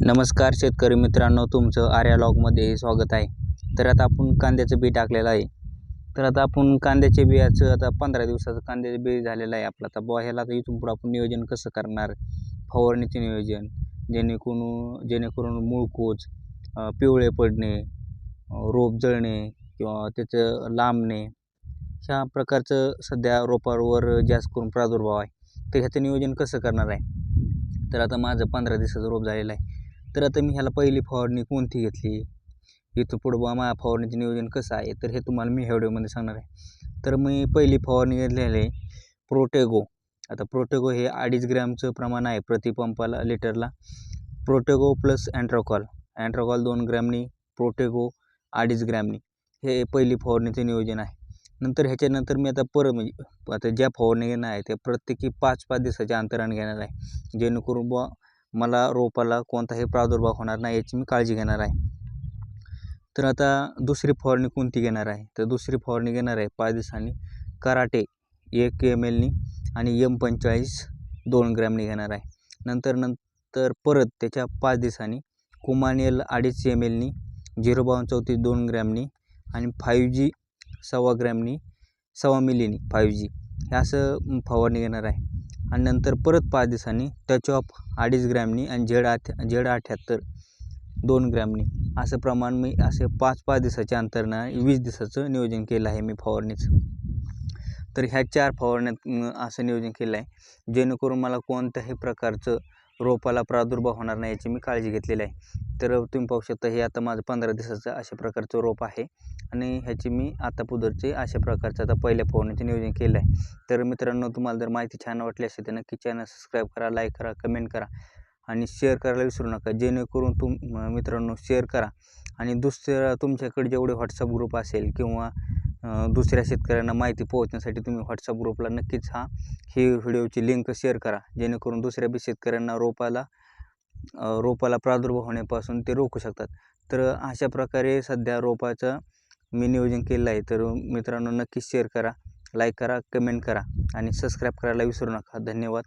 नमस्कार शेतकरी मित्रांनो तुमचं आर्या लॉगमध्ये स्वागत आहे. तर आता आपण कांद्याचं बी टाकलेलं आहे. तर आता आपण कांद्याच्या बियाचं आता पंधरा दिवसाचं कांद्याचं बी झालेलं आहे आपलं. आता बुवा ह्याला आता इथून पुढं आपण नियोजन कसं करणार? फवारणीचे नियोजन जेणेकरून जेणेकरून मूळकोच पिवळे पडणे रोप जळणे किंवा त्याचं लांबणे ह्या प्रकारचं सध्या रोपावर जास्त करून प्रादुर्भाव आहे. तर ह्याचं नियोजन कसं करणार आहे? तर आता माझं पंधरा दिवसाचं रोप झालेलं आहे. तर आता मी ह्याला पहिली फवारणी कोणती घेतली? इथं पुढं बा माझ्या फवारणीचं नियोजन कसं आहे? तर हे तुम्हाला मी ह्या व्हिडिओमध्ये सांगणार आहे. तर मी पहिली फवारणी घेतलेली आहे प्रोटेगो आता प्रोटेगो हे अडीच ग्रॅमचं प्रमाण आहे प्रति पंपाला लिटरला. प्रोटेगो प्लस अँट्रोकॉल अँट्रोकॉल दोन ग्रॅमनी प्रोटेगो अडीच ग्रॅमनी. हे पहिली फवारणीचं नियोजन आहे. नंतर ह्याच्यानंतर मी आता परत म्हणजे आता ज्या फवारणी घेणार आहे त्या प्रत्येकी पाच पाच दिवसाच्या अंतराने घेणार आहे. जेणेकरून बुवा मला रोपाला कोणताही प्रादुर्भाव होणार नाही याची मी काळजी घेणार आहे. तर आता दुसरी फवारणी कोणती घेणार आहे? तर दुसरी फवारणी घेणार आहे पाच दिवसांनी कराटे. एक एम एलनी आणि एम पंचेचाळीस दोन ग्रॅमनी घेणार आहे. नंतर नंतर परत त्याच्या पाच दिवसांनी कुमानियल अडीच एम एलनी झिरो बावन्न चौतीस दोन ग्रॅमनी आणि फाईव्ह जी सव्वा ग्रॅमनी सव्वा मिलीनी फाईव्ह जी. हे असं फवारणी घेणार आहे. आणि नंतर परत पाच दिवसांनी टच ऑफ अडीच ग्रॅमनी आणि झेड आठ झेड अठ्याहत्तर दोन ग्रॅमनी. असं प्रमाण मी असे पाच पाच दिवसाच्या अंतरानं वीस दिवसाचं नियोजन केलं आहे मी फवारणीचं. तर ह्या चार फवारण्यात असं नियोजन केलं आहे. जेणेकरून मला कोणत्याही प्रकारचं रोपाला प्रादुर्भाव होणार नाही याची मी काळजी घेतलेली आहे. तर तुम्ही पाहू शकता हे आता माझं पंधरा दिवसाचं अशा प्रकारचं रोप आहे. आणि ह्याची मी आता पुदरचे अशा प्रकारचं आता पहिल्या फवारणीचं नियोजन केलं आहे. तर मित्रांनो तुम्हाला जर माहिती छान वाटली असेल तर नक्की चॅनल सबस्क्राईब करा लाईक करा कमेंट करा. आणि शेअर करायला विसरू नका. जेणेकरून तुम मित्रांनो शेअर करा. आणि दुसऱ्या तुमच्याकडे जेवढे व्हॉट्सअप ग्रुप असेल किंवा दुसऱ्या शेतकऱ्यांना माहिती पोहोचण्यासाठी तुम्ही व्हॉट्सअप ग्रुपला नक्कीच हा ही व्हिडिओची लिंक शेअर करा. जेणेकरून दुसऱ्या बी शेतकऱ्यांना रोपाला रोपाला प्रादुर्भाव होण्यापासून ते रोखू शकतात. तर अशा प्रकारे सध्या रोपाचं मी नियोजन केलं आहे. तर मित्रांनो नक्कीच शेअर करा लाईक करा कमेंट करा आणि सबस्क्राईब करायला विसरू नका. धन्यवाद.